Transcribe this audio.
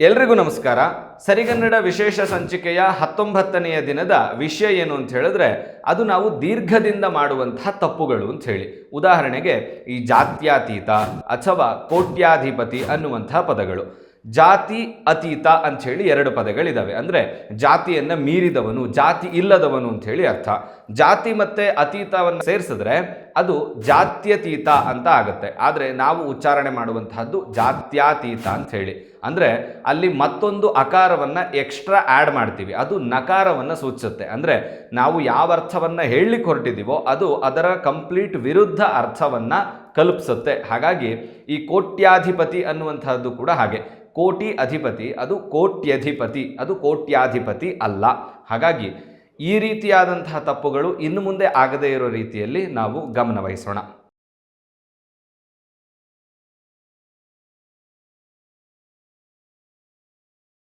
ಎಲ್ರಿಗೂ ನಮಸ್ಕಾರ. ಸರಿಗನ್ನಡ ವಿಶೇಷ ಸಂಚಿಕೆಯ ಹತ್ತೊಂಬತ್ತನೆಯ ದಿನದ ವಿಷಯ ಏನು ಅಂತ ಹೇಳಿದ್ರೆ, ಅದು ನಾವು ದೀರ್ಘದಿಂದ ಮಾಡುವಂತಹ ತಪ್ಪುಗಳು ಅಂತ ಹೇಳಿ. ಉದಾಹರಣೆಗೆ ಈ ಜಾತ್ಯಾತೀತ ಅಥವಾ ಕೋಟ್ಯಾಧಿಪತಿ ಅನ್ನುವಂತಹ ಪದಗಳು. ಜಾತಿ ಅತೀತ ಅಂತ ಹೇಳಿ ಎರಡು ಪದಗಳಿದ್ದಾವೆ ಅಂದರೆ ಜಾತಿಯನ್ನು ಮೀರಿದವನು, ಜಾತಿ ಇಲ್ಲದವನು ಅಂತ ಹೇಳಿ ಅರ್ಥ. ಜಾತಿ ಮತ್ತೆ ಅತೀತವನ್ನು ಸೇರಿಸಿದ್ರೆ ಅದು ಜಾತ್ಯತೀತ ಅಂತ ಆಗುತ್ತೆ. ಆದರೆ ನಾವು ಉಚ್ಚಾರಣೆ ಮಾಡುವಂತಹದ್ದು ಜಾತ್ಯಾತೀತ ಅಂತ ಹೇಳಿ ಅಂದ್ರೆ ಅಲ್ಲಿ ಮತ್ತೊಂದು ಅಕಾರವನ್ನು ಎಕ್ಸ್ಟ್ರಾ ಆ್ಯಡ್ ಮಾಡ್ತೀವಿ. ಅದು ನಕಾರವನ್ನು ಸೂಚಿಸುತ್ತೆ. ಅಂದರೆ ನಾವು ಯಾವ ಅರ್ಥವನ್ನು ಹೇಳಲಿಕ್ಕೆ ಹೊರಟಿದ್ದೀವೋ ಅದು ಅದರ ಕಂಪ್ಲೀಟ್ ವಿರುದ್ಧ ಅರ್ಥವನ್ನ ಕಲ್ಪಿಸುತ್ತೆ. ಹಾಗಾಗಿ ಈ ಕೋಟ್ಯಾಧಿಪತಿ ಅನ್ನುವಂಥದ್ದು ಕೂಡ ಹಾಗೆ. ಕೋಟಿ ಅಧಿಪತಿ, ಅದು ಕೋಟ್ಯಧಿಪತಿ, ಅದು ಕೋಟ್ಯಾಧಿಪತಿ ಅಲ್ಲ. ಹಾಗಾಗಿ ಈ ರೀತಿಯಾದಂತಹ ತಪ್ಪುಗಳು ಇನ್ನು ಮುಂದೆ ಆಗದೇ ಇರೋ ರೀತಿಯಲ್ಲಿ ನಾವು ಗಮನ ವಹಿಸೋಣ.